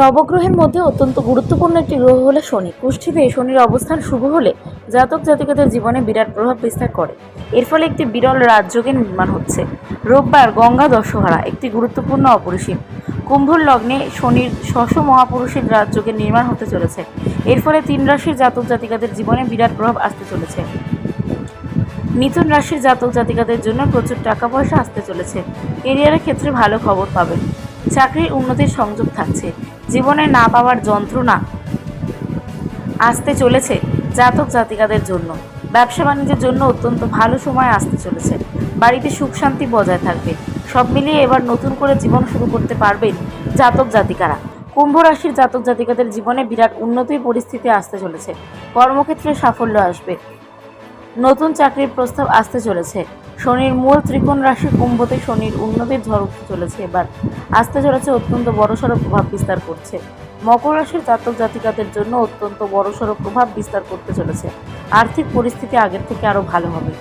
নবগ্রহের মধ্যে অত্যন্ত গুরুত্বপূর্ণ একটি গ্রহ হলো শনি। কুষ্ঠিতে শনির অবস্থান শুভ হলে জাতক জাতিকাদের জীবনে বিরাট প্রভাব বিস্তার করে। এর ফলে একটি বিরল রাজযোগের নির্মাণ হচ্ছে। রোববার গঙ্গা দশহরা একটি গুরুত্বপূর্ণ অপরিসীম। কুম্ভর লগ্নে শনির শশ মহাপুরুষের রাজযোগের নির্মাণ হতে চলেছে। এর ফলে তিন রাশির জাতক জাতিকাদের জীবনে বিরাট প্রভাব আসতে চলেছে। মিথুন রাশির জাতক জাতিকাদের জন্য প্রচুর টাকা পয়সা আসতে চলেছে। কেরিয়ারের ক্ষেত্রে ভালো খবর পাবেন। চাকরির উন্নতির সংযোগ থাকছে। জীবনে না পাওয়ার যন্ত্রণা আসতে চলেছে জাতক জাতিকাদের জন্য। ব্যবসা বাণিজ্যের জন্য অত্যন্ত ভালো সময় আসতে চলেছে। বাড়িতে সুখ শান্তি বজায় থাকবে। সব মিলিয়ে এবার নতুন করে জীবন শুরু করতে পারবেন জাতক জাতিকারা। কুম্ভ রাশির জাতক জাতিকাদের জীবনে বিরাট উন্নতির পরিস্থিতি আসতে চলেছে। কর্মক্ষেত্রে সাফল্য আসবে। নতুন চাকরির প্রস্তাব আসতে চলেছে। শনির মূল ত্রিকোণ রাশি কুম্ভতে শনির উন্নতির ঝড় উঠতে চলেছে এবার। আসতে চলেছে অত্যন্ত বড়সড় প্রভাব বিস্তার করছে। মকর রাশির জাতক জাতিকাদের জন্য অত্যন্ত বড়সড় প্রভাব বিস্তার করতে চলেছে। আর্থিক পরিস্থিতি আগের থেকে আরও ভালো হবে।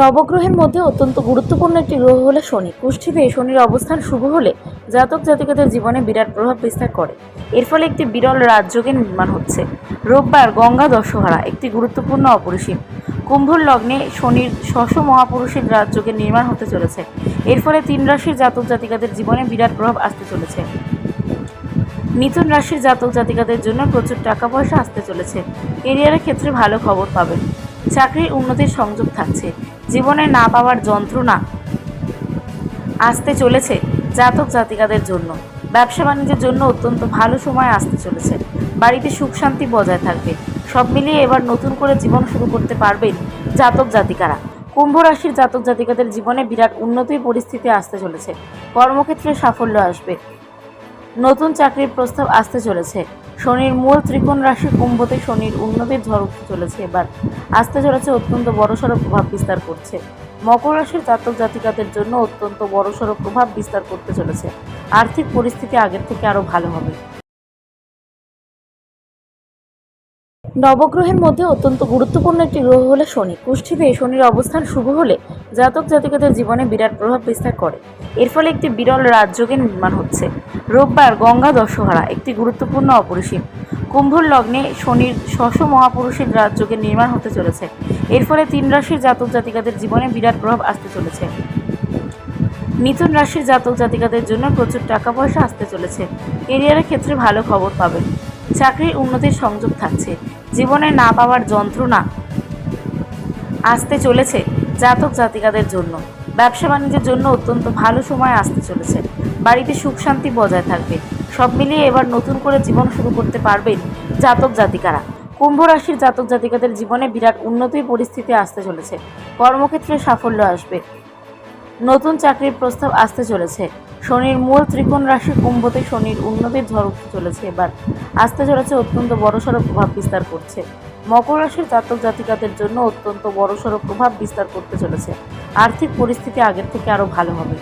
নবগ্রহের মধ্যে অত্যন্ত গুরুত্বপূর্ণ একটি গ্রহ হলো শনি। কুষ্ঠিতে শনির অবস্থান শুভ হলে জাতক জাতিকাদের জীবনে বিরাট প্রভাব বিস্তার করে। এর ফলে একটি বিরল রাজযোগের নির্মাণ হচ্ছে। রোববার গঙ্গা দশহরা একটি গুরুত্বপূর্ণ অপরিসীম। কুম্ভর লগ্নে শনির শশ মহাপুরুষের রাজযোগের নির্মাণ হতে চলেছে। এর ফলে তিন রাশির জাতক জাতিকাদের জীবনে বিরাট প্রভাব আসতে চলেছে। মিথুন রাশির জাতক জাতিকাদের জন্য প্রচুর টাকা পয়সা আসতে চলেছে। কেরিয়ারের ক্ষেত্রে ভালো খবর পাবেন। চাকরির উন্নতির সংযোগ থাকছে। জীবনে না পাওয়ার যন্ত্রণা আসতে চলেছে জাতক জাতিকাদের জন্য। ব্যবসা বাণিজ্যের জন্য অত্যন্ত ভালো সময় আসতে চলেছে। বাড়িতে সুখ শান্তি বজায় থাকবে। সব মিলিয়ে এবার নতুন করে জীবন শুরু করতে পারবেন জাতক জাতিকারা। কুম্ভ রাশির জাতক জাতিকাদের জীবনে বিরাট উন্নতির পরিস্থিতি আসতে চলেছে। কর্মক্ষেত্রে সাফল্য আসবে। নতুন চাকরির প্রস্তাব আসতে চলেছে। শনির মূল ত্রিকোণ রাশি কুম্ভতে শনির উন্নতির ঝড় চলেছে, এবার আসতে চলেছে অত্যন্ত বড়সড় প্রভাব বিস্তার করছে। মকর রাশির জাতক জাতিকাদের জন্য অত্যন্ত বড়সড় প্রভাব বিস্তার করতে চলেছে। আর্থিক পরিস্থিতি আগের থেকে আরও ভালো হবে। নবগ্রহের মধ্যে অত্যন্ত গুরুত্বপূর্ণ একটি গ্রহ হলো শনি। কুষ্ঠিতে শনির অবস্থান শুভ হলে জাতক জাতিকাদের জীবনে বিরাট প্রভাব বিস্তার করে। এর ফলে একটি বিরল রাজযোগের নির্মাণ হচ্ছে। রোববার গঙ্গা দশহরা একটি গুরুত্বপূর্ণ অপরিসীম। কুম্ভর লগ্নে শনির শশ মহাপুরুষের রাজযোগের নির্মাণ হতে চলেছে। এর ফলে তিন রাশির জাতক জাতিকাদের জীবনে বিরাট প্রভাব আসতে চলেছে। মিথুন রাশির জাতক জাতিকাদের জন্য প্রচুর টাকা পয়সা আসতে চলেছে। কেরিয়ারের ক্ষেত্রে ভালো খবর পাবেন। চাকরির উন্নতির সংযোগ থাকছে। জীবনে না পাওয়ার যন্ত্রণা আসতে চলেছে। জাতক জাতিকাদের জন্য। ব্যবসা বাণিজ্যের জন্য অত্যন্ত ভালো সময় আসতে চলেছে। বাড়িতে সুখ শান্তি বজায় থাকবে। সব মিলিয়ে এবার নতুন করে জীবন শুরু করতে পারবেন জাতক জাতিকারা। কুম্ভ রাশির জাতক জাতিকাদের জীবনে বিরাট উন্নতির পরিস্থিতি আসতে চলেছে। কর্মক্ষেত্রে সাফল্য আসবে। নতুন চাকরির প্রস্তাব আসতে চলেছে। শনির মূল ত্রিকোণ রাশি কুম্ভতে শনির উন্নতির ঝড় উঠতে চলেছে এবার। আসতে চলেছে অত্যন্ত বড়সড় প্রভাব বিস্তার করছে। মকর রাশির জাতক জাতিকাদের জন্য অত্যন্ত বড়সড় প্রভাব বিস্তার করতে চলেছে। আর্থিক পরিস্থিতি আগের থেকে আরও ভালো হবে।